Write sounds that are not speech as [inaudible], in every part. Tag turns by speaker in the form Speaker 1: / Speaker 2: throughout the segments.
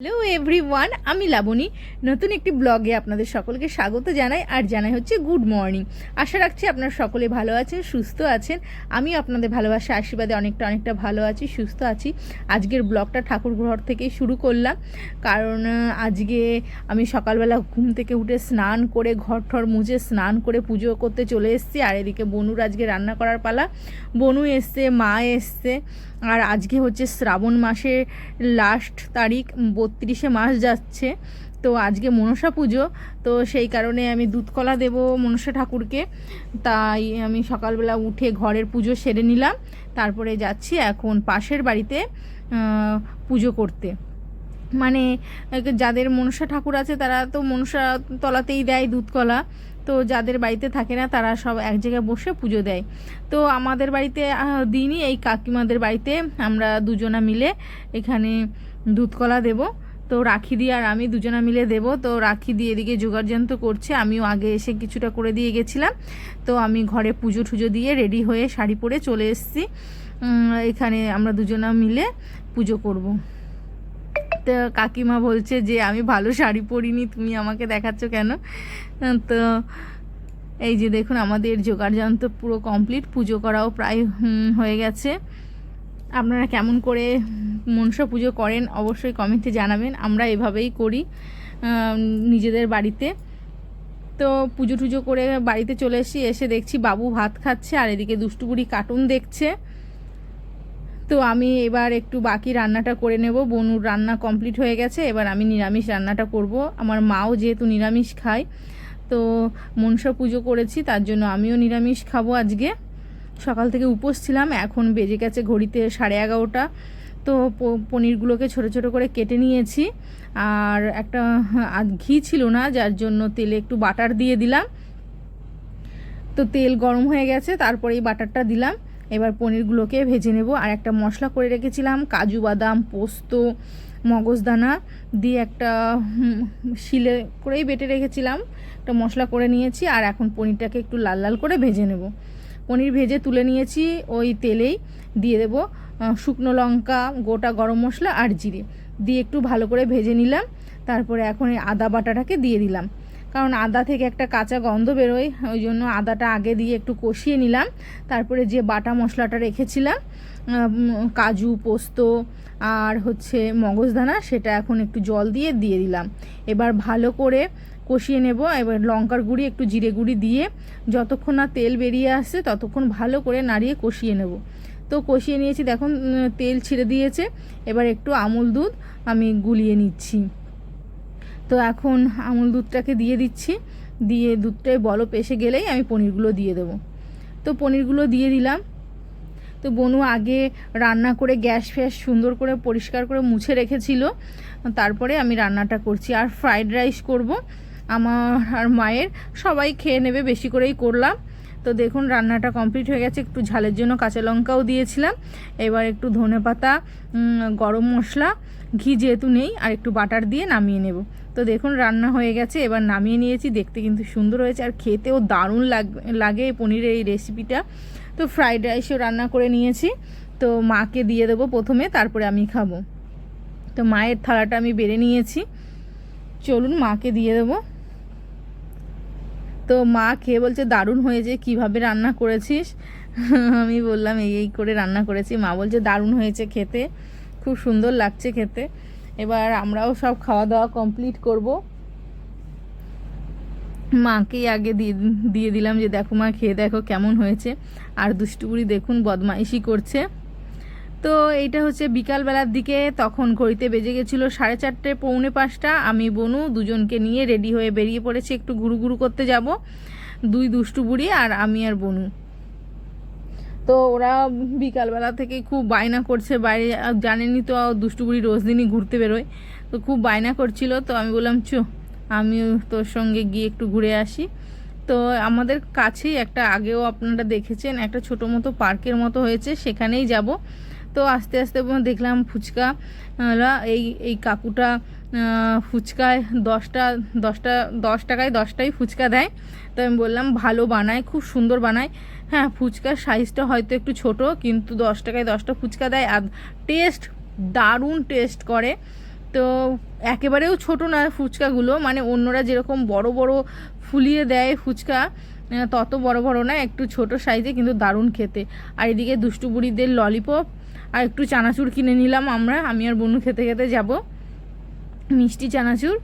Speaker 1: Hello everyone আমি লাবণী। নতুন একটি ব্লগে আপনাদের সকলকে স্বাগত জানাই, আর জানাই হচ্ছে গুড মর্নিং। আশা রাখছি আপনারা সকলে ভালো আছেন, সুস্থ আছেন। আমি আপনাদের ভালোবাসা, আশীর্বাদে অনেকটা অনেকটা ভালো আছি, সুস্থ আছি। আজকের ব্লগটা ঠাকুর ঘর থেকেই শুরু করলাম। কারণ আজকে আমি সকালবেলা ঘুম থেকে উঠে স্নান করে ঘর ঠর মুজে স্নান করে পুজো করতে চলে এসেছি। আর এদিকে বনুর আজকে রান্না করার পালা। বনু এসছে, মা এসছে। আর আজকে হচ্ছে শ্রাবণ মাসের লাস্ট তারিখ। বত্রিশে মাস যাচ্ছে, তো আজকে মনসা পুজো, তো সেই কারণে আমি দুধকলা দেব মনসা ঠাকুরকে। তাই আমি সকালবেলা উঠে ঘরের পুজো সেরে নিলাম, তারপরে যাচ্ছি এখন পাশের বাড়িতে পুজো করতে। মানে যাদের মনসা ঠাকুর আছে তারা তো মনসা তলাতেই দেয় দুধকলা তো যাদের বাড়িতে থাকে না তারা সব এক জায়গায় বসে পুজো দেয়। তো আমাদের বাড়িতে দিনই এই কাকিমাদের বাড়িতে আমরা দুজনা মিলে এখানে দুধকলা দেব। তো রাখি দিয়ে আর আমি দুজনা মিলে দেব। তো রাখি দিয়ে এদিকে যোগাড়যন্ত্র করছে। আমিও আগে এসে কিছুটা করে দিয়ে গেছিলাম। তো আমি ঘরে পুজো টুজো দিয়ে রেডি হয়ে শাড়ি পরে চলে এসেছি। এখানে আমরা দুজনা মিলে পুজো করব। তো কাকিমা বলছে যে, আমি ভালো শাড়ি পরিনি, তুমি আমাকে দেখাচ্ছ কেন? তো এই যে দেখুন, আমাদের যোগাড়যন্ত্র পুরো কমপ্লিট পুজো করাও প্রায় হয়ে গেছে। আপনারা কেমন করে মনসা পুজো করেন অবশ্যই কমেন্টে জানাবেন। আমরা এভাবেই করি নিজেদের বাড়িতে। তো পুজো টুজো করে বাড়িতে চলে এসেছি, এসে দেখছি বাবু ভাত খাচ্ছে আর এদিকে দুষ্টুবুড়ি কার্টুন দেখছে। তো আমি এবার একটু বাকি রান্নাটা করে নেব। বনুর রান্না কমপ্লিট হয়ে গেছে, এবার আমি নিরামিষ রান্নাটা করব। আমার মাও যেহেতু নিরামিষ খায়, তো মনসা পুজো করেছি, তার জন্য আমিও নিরামিষ খাব আজকে। সকাল থেকে উপোস ছিলাম, এখন বেজে গেছে ঘড়িতে সাড়ে এগারোটা। তো পনিরগুলোকে ছোট ছোট করে কেটে নিয়েছি। আর একটা ঘি ছিল না, যার জন্য তেলে একটু বাটার দিয়ে দিলাম। তো তেল গরম হয়ে গেছে তারপরে এই বাটারটা দিলাম। এবার পনিরগুলোকে ভেজে নেব। আর একটা মশলা করে রেখেছিলাম, কাজু বাদাম, পোস্ত মগজদানা দিয়ে একটা শিলে করেই বেটে রেখেছিলাম। একটা মশলা করে নিয়েছি, আর এখন পনিরটাকে একটু লাল লাল করে ভেজে নেব। পনির ভেজে তুলে নিয়েছি, ওই তেলেই দিয়ে দেবো শুকনো লঙ্কা, গোটা গরম মশলা আর জিরে। দিয়ে একটু ভালো করে ভেজে নিলাম, তারপরে এখন এই আদা বাটাটাকে দিয়ে দিলাম। কারণ আদা থেকে একটা কাঁচা গন্ধ বেরোয়, ওই জন্য আদাটা আগে দিয়ে একটু কষিয়ে নিলাম। তারপরে যে বাটা মশলাটা রেখেছিলাম কাজু, পোস্ত আর হচ্ছে মগজদানা, সেটা এখন একটু জল দিয়ে দিয়ে দিলাম। এবার ভালো করে কষিয়ে নেব। এবার লঙ্কার গুঁড়ি, একটু জিরে গুঁড়ি দিয়ে যতক্ষণ না তেল বেরিয়ে আসছে, ততক্ষণ ভালো করে নাড়িয়ে কষিয়ে নেব। তো কষিয়ে নিয়েছি, দেখুন তেল ছিঁড়ে দিয়েছে। এবার একটু আমুল দুধ আমি গুলিয়ে নিচ্ছি। তো এখন আমুল দুধটাকে দিয়ে দিচ্ছি। দিয়ে দুধটায় বলপ এসে গেলেই আমি পনিরগুলো দিয়ে দেবো। তো পনিরগুলো দিয়ে দিলাম। তো বনু আগে রান্না করে গ্যাস ফ্যাস সুন্দর করে পরিষ্কার করে মুছে রেখেছিল। তারপরে আমি রান্নাটা করছি। আর ফ্রাইড রাইস করব। আমার আর মায়ের সবাই খেয়ে নেবে, বেশি করেই করলাম। তো দেখুন রান্নাটা কমপ্লিট হয়ে গেছে। একটু ঝালের জন্য কাঁচা লঙ্কাও দিয়েছিলাম। এবার একটু ধনে পাতা গরম মশলা, ঘি যেহেতু নেই, আর একটু বাটার দিয়ে নামিয়ে নেব। তো দেখুন, রান্না হয়ে গেছে। এবার নামিয়ে নিয়েছি। দেখতে কিন্তু সুন্দর হয়েছে আর খেতেও দারুণ লাগ এই পনিরের এই রেসিপিটা তো ফ্রাইড রাইসও রান্না করে নিয়েছি। তো মাকে দিয়ে দেবো প্রথমে, তারপরে আমি খাব। তো মায়ের থালাটা আমি বেড়ে নিয়েছি। চলুন, মাকে দিয়ে দেবো। তো মা খেয়ে বলছে, দারুণ হয়েছে, কীভাবে রান্না করেছিস? [laughs] আমি বললাম, এই এই করে রান্না করেছি। মা বলছে, দারুণ হয়েছে খেতে। খুব সুন্দর লাগছে খেতে। এবার আমরাও সব খাওয়া দাওয়া কমপ্লিট করব। মাকেই আগে দিয়ে দিয়ে দিলাম যে, দেখো মা, খেয়ে দেখো কেমন হয়েছে। আর দুষ্টুপুরি দেখুন বদমাইশি করছে। তো এইটা হচ্ছে বিকালবেলার দিকে, তখন ঘড়িতে বেজে গেছিল সাড়ে চারটে, পৌনে পাঁচটা। আমি, বনু দুজনকে নিয়ে রেডি হয়ে বেরিয়ে পড়েছি, একটু ঘুরু ঘুরু করতে যাব, দুই দুষ্টু বুড়ি আর আমি আর বনু। তো ওরা বিকালবেলা থেকে খুব বায়না করছে, বাইরে জানেনি তো দুষ্টু বুড়ি রোজ দিনই ঘুরতে বেরোয়। তো খুব বায়না করছিল, তো আমি বললাম, চো, আমিও তোর সঙ্গে গিয়ে একটু ঘুরে আসি। তো আমাদের কাছেই একটা, আগেও আপনারা দেখেছেন, একটা ছোটো মতো পার্কের মতো হয়েছে, সেখানেই যাব। তো আস্তে আস্তে দেখলাম ফুচকা এই এই কাকুটা ফুচকায় দশটা দশটা, দশ টাকায় দশটাই ফুচকা দেয়। তো আমি বললাম, ভালো বানায়, খুব সুন্দর বানায়। হ্যাঁ ফুচকার সাইজটা হয়তো একটু ছোট, কিন্তু দশ টাকায় দশটা ফুচকা দেয় আর টেস্ট, দারুণ টেস্ট করে। তো একেবারেও ছোট না ফুচকাগুলো মানে অন্যরা যেরকম বড় বড় ফুলিয়ে দেয় ফুচকা তত বড় বড় না, একটু ছোট সাইজে, কিন্তু দারুণ খেতে। আর এদিকে দুষ্টু বুড়িদের ললিপপ আর একটু চানাচুর কিনে নিলাম আমরা। আমি আর বনু খেতে খেতে যাব। মিষ্টি চানাচুর।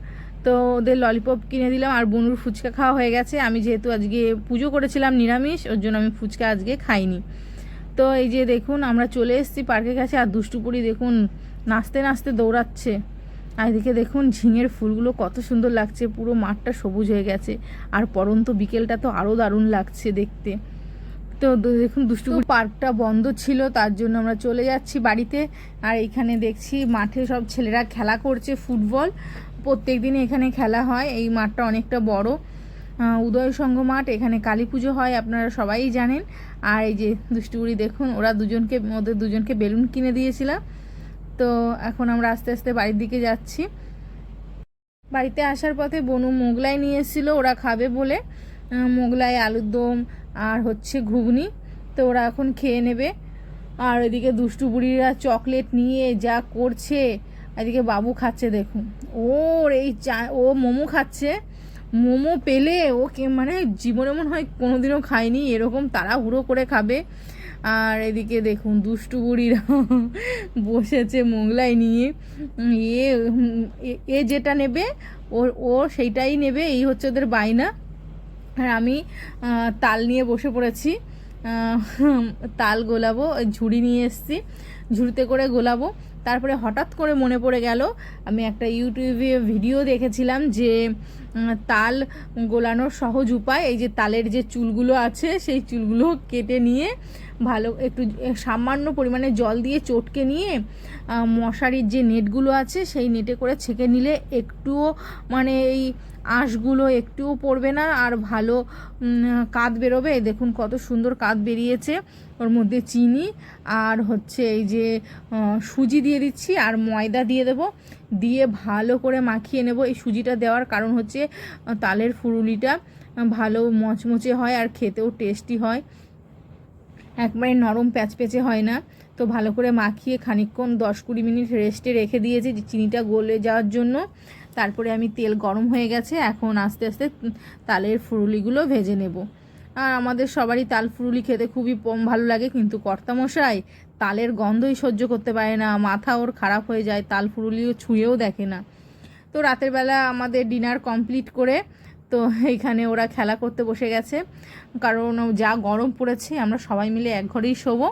Speaker 1: তো ওদের ললিপপ কিনে দিলাম আর বনুর ফুচকা খাওয়া হয়ে গেছে। আমি যেহেতু আজকে পুজো করেছিলাম নিরামিষ, ওর জন্য আমি ফুচকা আজকে খাইনি। তো এই যে দেখুন, আমরা চলে এসেছি পার্কের কাছে আর দুষ্টুপুরি দেখুন নাচতে নাচতে দৌড়াচ্ছে। আর এদিকে দেখুন, ঝিঙের ফুলগুলো কত সুন্দর লাগছে, পুরো মাঠটা সবুজ হয়ে গেছে। আর পরন্ত বিকেলটা তো আরও দারুণ লাগছে দেখতে। তো দেখুন দুষ্টু পার্কটা বন্ধ ছিল তার জন্য আমরা চলে যাচ্ছি বাড়িতে। আর এখানে দেখছি মাঠে সব ছেলেরা খেলা করছে ফুটবল। প্রত্যেক দিন এখানে খেলা হয় এই মাঠটা অনেকটা বড়। উদয় সংঘ মাঠ এখানে কালী পুজো হয় আপনারা সবাই জানেন। আর এই যে দুষ্টুগুড়ি দেখুন ওরা দুজনকে ওদের দুজনকে বেলুন কিনে দিয়েছিলাম। তো এখন আমরা আস্তে আস্তে বাড়ির দিকে যাচ্ছি। বাড়িতে আসার পথে বনু মোগলাই নিয়ে এসেছিল ওরা খাবে বলে। মোগলাই আলুর দম আর হচ্ছে ঘুগনি। তো ওরা এখন খেয়ে নেবে। আর এদিকে দুষ্টু বুড়িরা চকলেট নিয়ে যা করছে, এদিকে বাবু খাচ্ছে দেখুন। ওর এই চা, ও মোমো খাচ্ছে। মোমো পেলে ও মানে জীবনে মনে হয় কোনোদিনও খায়নি, এরকম তাড়াহুড়ো করে খাবে। আর এদিকে দেখুন দুষ্টু বুড়িরা [laughs] বসেছে মোগলাই নিয়ে। এ- এ যেটা নেবে ওর ও সেইটাই নেবে, এই হচ্ছে ওদের বায়না। আর আমি তাল নিয়ে বসে পড়েছি। তাল গোলাবো ঝুড়ি নিয়ে এসেছি। ঝুড়িতে করে গোলাবো। তারপরে হঠাৎ করে মনে পড়ে গেল, আমি একটা ইউটিউবে ভিডিও দেখেছিলাম যে তাল গোলানোর সহজ উপায়, এই যে তালের যে চুলগুলো আছে, সেই চুলগুলো কেটে নিয়ে ভালো, একটু সামান্য পরিমাণে জল দিয়ে চটকে নিয়ে মশারির যে নেটগুলো আছে, সেই নেটে করে ছেঁকে নিলে একটুও মানে এই আঁশগুলো একটুও পড়বে না আর ভালো কাত বেরোবে। দেখুন কত সুন্দর কাত বেরিয়েছে। ওর মধ্যে চিনি আর হচ্ছে এই যে সুজি দিয়ে দিচ্ছি আর ময়দা দিয়ে দেব। দিয়ে ভালো করে মাখিয়ে নেব। এই সুজিটা দেওয়ার কারণ হচ্ছে তালের ফুরুলিটা ভালো মচমচে হয় আর খেতেও টেস্টি হয়। একবারে নরম প্যাচপ্যাচে হয় না। তো ভালো করে মাখিয়ে খানিকক্ষণ দশ কুড়ি মিনিট রেস্টে রেখে দিয়েছি যে চিনিটা গলে যাওয়ার জন্য। তারপরে আমি তেল গরম হয়ে গেছে, এখন আস্তে আস্তে তালের ফুরুলিগুলো ভেজে নেব। আর আমাদের সবারই তাল ফুরুলি খেতে খুবই কম ভালো লাগে, কিন্তু কর্তামশাই তালের গন্ধই সহ্য করতে পারে না, মাথা ওর খারাপ হয়ে যায়, তাল ফুরুলিও ছুঁয়েও দেখে না। তো রাতের বেলা আমাদের ডিনার কমপ্লিট করে তো এইখানে ওরা খেলা করতে বসে গেছে। কারণ যা গরম পড়েছে, আমরা সবাই মিলে এক ঘরেই শোবো।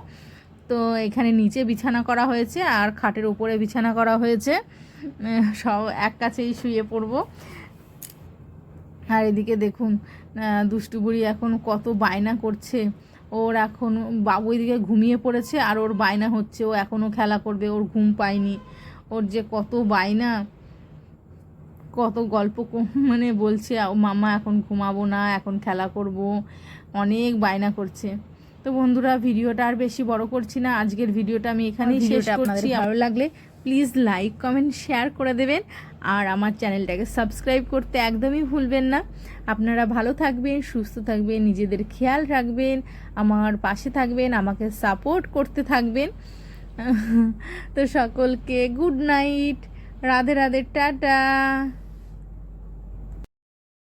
Speaker 1: তো এখানে নিচে বিছানা করা হয়েছে আর খাটের উপরে বিছানা করা হয়েছে। সব এক কাছেই শুয়ে পড়ব। আর এদিকে দেখুন দুষ্টু বুড়ি এখন কত বায়না করছে। ওর এখন বাবু এদিকে ঘুমিয়ে পড়েছে আর ওর বায়না হচ্ছে। ও এখনও খেলা করবে ওর ঘুম পায়নি। ওর যে কত বায়না কত গল্প মানে বলছে "আ, মামা এখন ঘুমাবো না এখন খেলা করব। অনেক বায়না করছে। তো বন্ধুরা ভিডিওটা আর বেশি বড় করছি না। আজকের ভিডিওটা আমি এখানেই শেষ করছি। ভালো লাগলে প্লিজ লাইক কমেন্ট শেয়ার করে দেবেন। আর আমার চ্যানেলটাকে সাবস্ক্রাইব করতে একদমই ভুলবেন না। আপনারা ভালো থাকবেন সুস্থ থাকবেন নিজেদের খেয়াল রাখবেন আমার পাশে থাকবেন আমাকে সাপোর্ট করতে থাকবেন। [laughs] তো সকলকে good night Radhe Radhe tata.